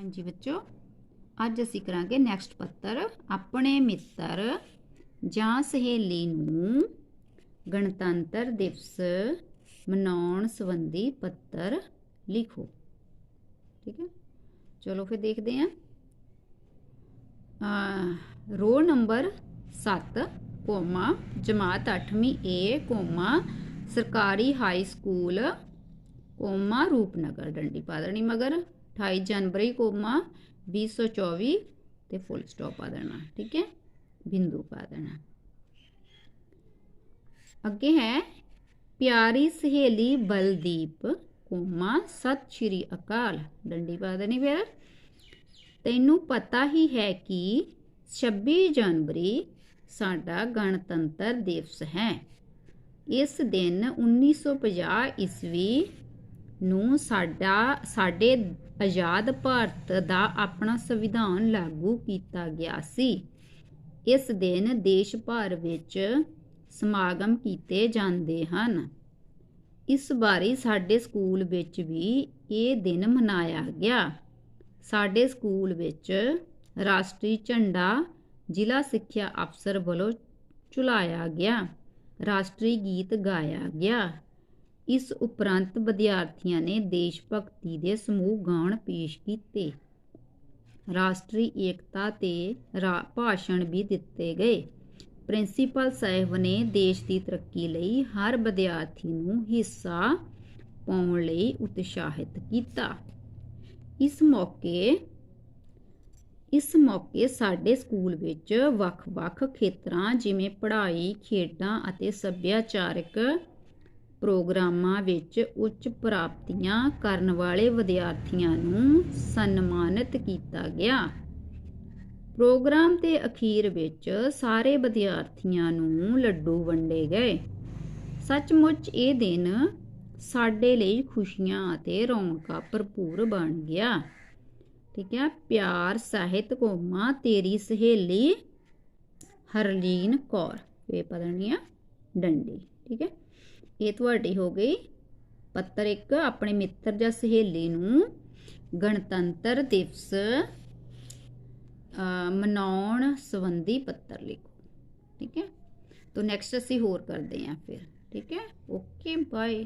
ਹਾਂਜੀ ਬੱਚੋ, ਅੱਜ ਅਸੀਂ ਕਰਾਂਗੇ ਨੈਕਸਟ ਪੱਤਰ, ਆਪਣੇ ਮਿੱਤਰ ਜਾਂ ਸਹੇਲੀ ਨੂੰ ਗਣਤੰਤਰ ਦਿਵਸ ਮਨਾਉਣ ਸੰਬੰਧੀ ਪੱਤਰ ਲਿਖੋ। ਠੀਕ ਹੈ? ਚਲੋ ਫਿਰ ਦੇਖਦੇ ਹਾਂ। ਅਹ ਰੋਲ ਨੰਬਰ 7 ਕੋਮਾ ਜਮਾਤ 8ਵੀਂ ਏ ਕੋਮਾ ਸਰਕਾਰੀ ਹਾਈ ਸਕੂਲ ਕੋਮਾ ਰੂਪਨਗਰ, ਡੰਡੀ ਪਾਦਣੀ ਮਗਰ। 28 ਜਨਵਰੀ ਕੋਮਾ 2024 ਤੇ ਫੁੱਲ ਸਟਾਪ ਪਾ ਦੇਣਾ, ਠੀਕ ਹੈ? ਬਿੰਦੂ ਪਾ ਦੇਣਾ। ਅੱਗੇ ਹੈ, ਪਿਆਰੀ ਸਹੇਲੀ ਬਲਦੀਪ ਕੋਮਾ, ਸਤਿ ਸ਼੍ਰੀ ਅਕਾਲ। ਡੰਡੀ ਪਾ ਦੇਣੀ ਫਿਰ। ਤੈਨੂੰ ਪਤਾ ਹੀ ਹੈ ਕਿ 26 ਜਨਵਰੀ ਸਾਡਾ ਗਣਤੰਤਰ ਦਿਵਸ ਹੈ। ਇਸ ਦਿਨ 1950 ਈਸਵੀ ਨੂੰ ਸਾਡਾ, ਸਾਡੇ ਆਜ਼ਾਦ ਭਾਰਤ ਦਾ ਆਪਣਾ ਸੰਵਿਧਾਨ ਲਾਗੂ ਕੀਤਾ ਗਿਆ ਸੀ। ਇਸ ਦਿਨ ਦੇਸ਼ ਭਰ ਵਿੱਚ ਸਮਾਗਮ ਕੀਤੇ ਜਾਂਦੇ ਹਨ। ਇਸ ਬਾਰੇ ਸਾਡੇ ਸਕੂਲ ਵਿੱਚ ਵੀ ਇਹ ਦਿਨ ਮਨਾਇਆ ਗਿਆ। ਸਾਡੇ ਸਕੂਲ ਵਿੱਚ ਰਾਸ਼ਟਰੀ ਝੰਡਾ ਜ਼ਿਲ੍ਹਾ ਸਿੱਖਿਆ ਅਫਸਰ ਵੱਲੋਂ ਚੁਲਾਇਆ ਗਿਆ। ਰਾਸ਼ਟਰੀ ਗੀਤ ਗਾਇਆ ਗਿਆ। ਇਸ ਉਪਰੰਤ ਵਿਦਿਆਰਥੀਆਂ ਨੇ ਦੇਸ਼ ਭਗਤੀ ਦੇ ਸਮੂਹ ਗਾਉਣ ਪੇਸ਼ ਕੀਤੇ। ਰਾਸ਼ਟਰੀ ਏਕਤਾ ਤੇ ਰਾ- ਭਾਸ਼ਣ ਵੀ ਦਿੱਤੇ ਗਏ। ਪ੍ਰਿੰਸੀਪਲ ਸਾਹਿਬ ਨੇ ਦੇਸ਼ ਦੀ ਤਰੱਕੀ ਲਈ ਹਰ ਵਿਦਿਆਰਥੀ ਨੂੰ ਹਿੱਸਾ ਪਾਉਣ ਲਈ ਉਤਸ਼ਾਹਿਤ ਕੀਤਾ। ਇਸ ਮੌਕੇ ਇਸ ਮੌਕੇ ਸਾਡੇ ਸਕੂਲ ਵਿੱਚ ਵੱਖ-ਵੱਖ ਖੇਤਰਾਂ ਜਿਵੇਂ ਪੜ੍ਹਾਈ, ਖੇਡਾਂ ਅਤੇ ਸੱਭਿਆਚਾਰਕ ਪ੍ਰੋਗਰਾਮਾਂ ਵਿੱਚ ਉੱਚ ਪ੍ਰਾਪਤੀਆਂ ਕਰਨ ਵਾਲੇ ਵਿਦਿਆਰਥੀਆਂ ਨੂੰ ਸਨਮਾਨਿਤ ਕੀਤਾ ਗਿਆ। ਪ੍ਰੋਗਰਾਮ ਦੇ ਅਖੀਰ ਵਿੱਚ ਸਾਰੇ ਵਿਦਿਆਰਥੀਆਂ ਨੂੰ ਲੱਡੂ ਵੰਡੇ ਗਏ। ਸੱਚਮੁੱਚ ਇਹ ਦਿਨ ਸਾਡੇ ਲਈ ਖੁਸ਼ੀਆਂ ਅਤੇ ਰੌਣਕਾਂ ਭਰਪੂਰ ਬਣ ਗਿਆ। ਠੀਕ ਹੈ, ਪਿਆਰ ਸਾਹਿਤ ਕੋਮਾ, ਤੇਰੀ ਸਹੇਲੀ ਹਰਲੀਨ ਕੌਰ। ਇਹ ਪਦਣੀਆਂ ਡੰਡੀ। ਠੀਕ ਹੈ। ਇਹ ਤੁਹਾਡੀ ਹੋ ਗਈ। ਪੱਤਰ ਇੱਕ, ਆਪਣੇ ਮਿੱਤਰ ਜਾਂ ਸਹੇਲੀ ਨੂੰ ਗਣਤੰਤਰ ਦਿਵਸ ਮਨਾਉਣ ਸੰਬੰਧੀ ਪੱਤਰ ਲਿਖੋ। ਠੀਕ ਹੈ? ਤੋਂ ਨੈਕਸਟ ਅਸੀਂ ਹੋਰ ਕਰਦੇ ਹਾਂ ਫਿਰ। ਠੀਕ ਹੈ? Okay bye